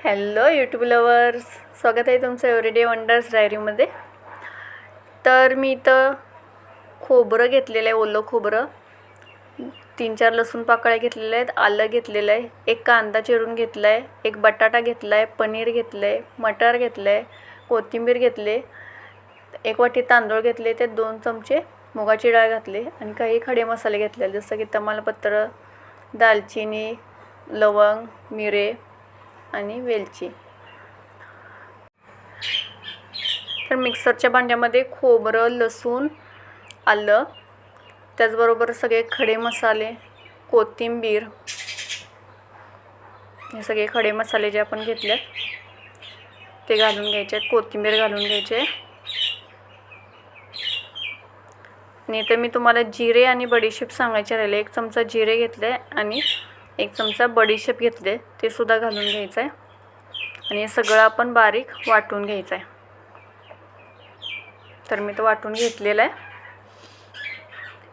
Hello YouTube lovers स्वागत आहे तुमचं एव्हरीडे वंडर्स डायरीमध्ये. तर मी इथं खोबरं घेतलेलं आहे ओलं खोबरं. तीन चार लसूण पाकळ्या घेतलेल्या आहेत आलं घेतलेलं आहे एक कांदा चिरून घेतला आहे एक बटाटा घेतला आहे पनीर घेतलं आहे मटर घेतलं आहे कोथिंबीर घेतले एक वाटी तांदूळ घेतले ते दोन चमचे मुगाची डाळ घातली आणि काही खडे मसाले घेतले जसं की तमालपत्र दालचिनी लवंग मिरे आणि वेलची. तर मिक्सरच्या भांड्यामध्ये खोबरं लसूण आलं त्याचबरोबर सगळे खडे मसाले कोथिंबीर हे सगळे खडे मसाले जे आपण घेतले ते घालून घ्यायचे आहेत कोथिंबीर घालून घ्यायचे. आणि इथे मी तुम्हाला जिरे आणि बडीशेप सांगायचे राहिले. एक चमचा जिरे घेतले आणि एक चमचा बडीशेप घेतले ते सुद्धा घालून घ्यायचं आहे आणि हे सगळं आपण बारीक वाटून घ्यायचं आहे तर मी तो वाटून घेतलेला आहे.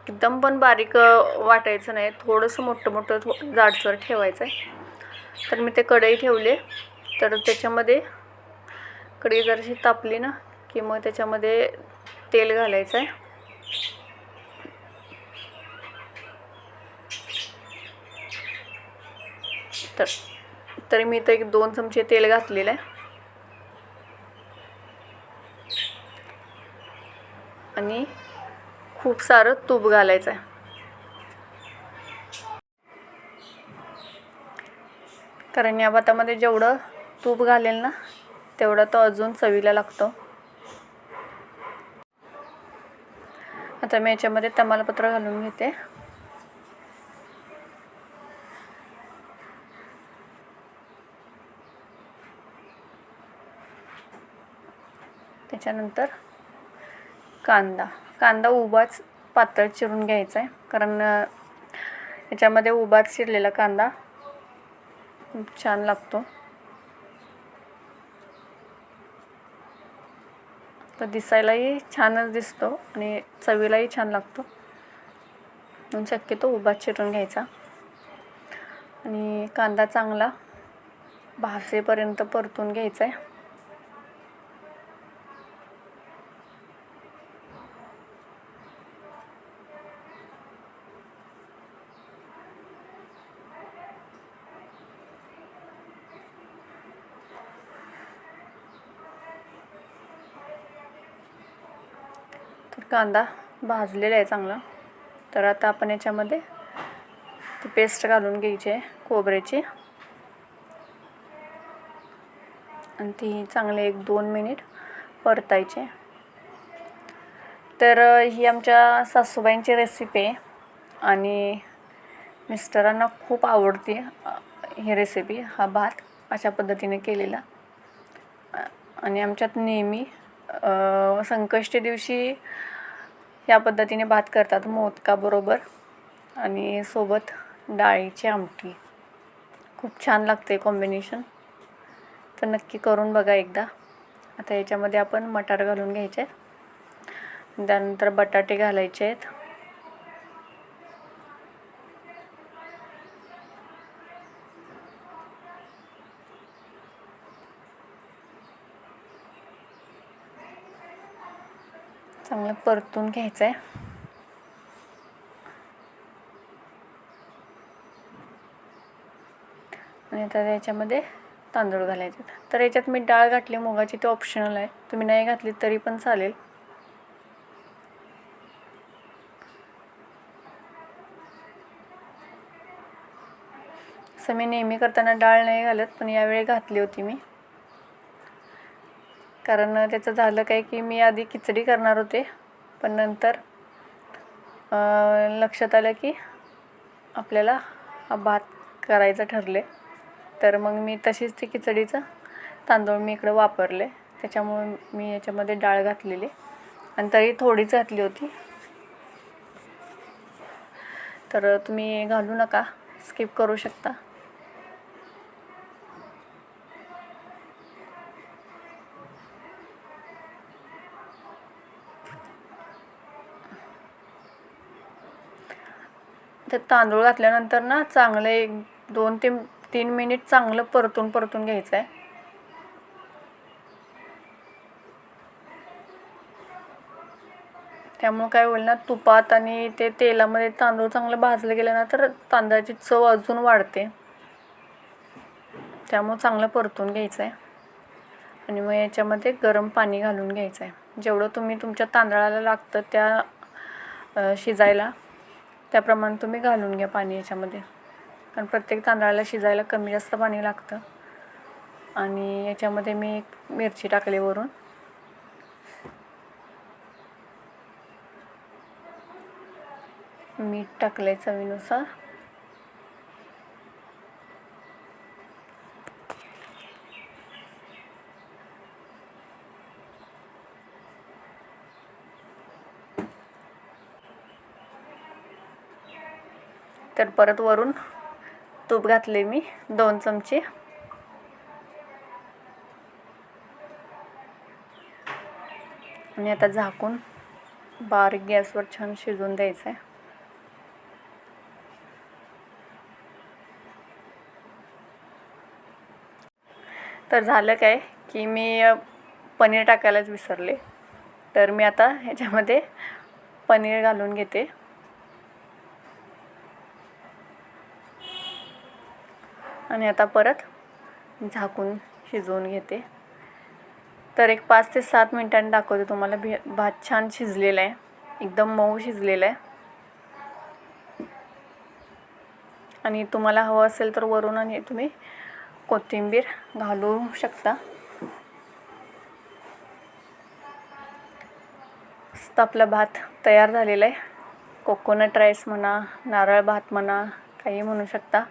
एकदम पण बारीक वाटायचं नाही थोडंसं मोठं मोठं थो जाडसर ठेवायचं आहे तर मी ते कढई ठेवले. तर त्याच्यामध्ये कढई जराशी तापली ना की मग त्याच्यामध्ये तेल घालायचं आहे तर तरी मी इथं एक दोन चमचे तेल घातलेलं आहे. आणि खूप सारं तूप घालायचं आहे. कारण या भातामध्ये जेवढं तूप घालेल ना तेवढा तो अजून चवीला लागतो. आता मी याच्यामध्ये तमालपत्र घालून घेते. त्याच्यानंतर कांदा. कांदा उभाच पातळ चिरून घ्यायचा आहे कारण याच्यामध्ये उभाच चिरलेला कांदा खूप छान लागतो. तर दिसायलाही छानच दिसतो आणि चवीलाही छान लागतो. म्हणून शक्यतो उभा चिरून घ्यायचा. आणि कांदा चांगला भाजेपर्यंत परतून घ्यायचा आहे कांदा भाजलेला आहे चांगला. तर आता आपण याच्यामध्ये ती पेस्ट घालून घ्यायची आहे खोबऱ्याची. आणि ती चांगले एक दोन मिनिट परतायचे. तर ही आमच्या सासूबाईंची रेसिपी आहे. आणि मिस्टरांना खूप आवडते ही रेसिपी हा भात अशा पद्धतीने केलेला. आणि आमच्यात नेहमी संकष्टी दिवशी या पद्धतीने भात करतात मोदकाबरोबर आणि सोबत डाळीची आमटी. खूप छान लागते कॉम्बिनेशन तर नक्की करून बघा एकदा. आता याच्यामध्ये आपण मटार घालून घ्यायचे. आहेत त्यानंतर बटाटे घालायचे आहेत. चांगलं परतून घ्यायचं आहे आणि आता याच्यामध्ये तांदूळ घालायचे तर याच्यात मी डाळ घातली मुगाची ते ऑप्शनल आहे. तुम्ही नाही घातली तरी पण चालेल. असं मी नेहमी करताना डाळ नाही घालत पण यावेळी घातली होती मी. कारण त्याचं झालं काय की मी आधी खिचडी करणार होते पण नंतर लक्षात आलं की आपल्याला हा भात करायचं ठरले. तर मग मी तशीच ती खिचडीचं तांदूळ मी इकडं वापरले. त्याच्यामुळे मी याच्यामध्ये डाळ घातलेली आणि तरी थोडीच घातली होती. तर तुम्ही घालू नका स्किप करू शकता. त्याच्यात तांदूळ घातल्यानंतर ना चांगले एक दोन ते तीन मिनिट चांगलं परतून परतून घ्यायचं आहे त्यामुळं काय होईल ना तुपात आणि ते तेलामध्ये तांदूळ चांगलं भाजलं गेलं ना तर तांदळाची चव अजून वाढते. त्यामुळं चांगलं परतून घ्यायचं आहे आणि मग याच्यामध्ये गरम पाणी घालून घ्यायचं आहे जेवढं तुम्ही तुमच्या तांदळाला लागतं त्या शिजायला त्याप्रमाणे तुम्ही घालून घ्या पाणी याच्यामध्ये. कारण प्रत्येक तांदळाला शिजायला कमी जास्त पाणी लागतं. आणि याच्यामध्ये मी एक मिरची टाकली वरून. मीठ टाकलं आहे चवीनुसार. तर परत वरून तूप घातले मी दोन चमचे. आणि आता झाकून बारीक गॅसवर छान शिजवून द्यायचं आहे तर झालं काय की मी पनीर टाकायलाच विसरले. तर मी आता ह्याच्यामध्ये पनीर घालून घेते. आणि आता परत झाकून शिजवून घेते. तर एक पाच ते सात मिनिटांनी दाखवते तुम्हाला. भे भात छान शिजलेला आहे. एकदम मऊ शिजलेला आहे. आणि तुम्हाला हवं असेल तर वरून आणि तुम्ही कोथिंबीर घालू शकता. आपला भात तयार झालेला आहे. कोकोनट राईस म्हणा नारळ भात म्हणा काही म्हणू शकता.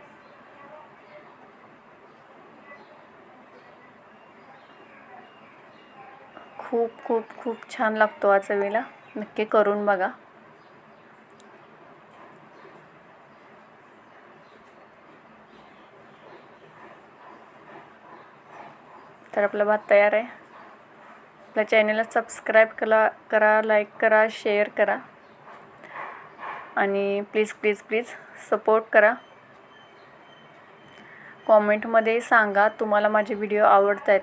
खूप खूप खूप छान लागतो हा चवीला. नक्की करून बघा. तर आपला भात तयार आहे. आपल्या चॅनलला सबस्क्राईब करा करा लाईक करा शेअर करा. आणि प्लीज प्लीज प्लीज सपोर्ट करा. कॉमेंटमध्ये सांगा तुम्हाला माझे व्हिडिओ आवडत आहेत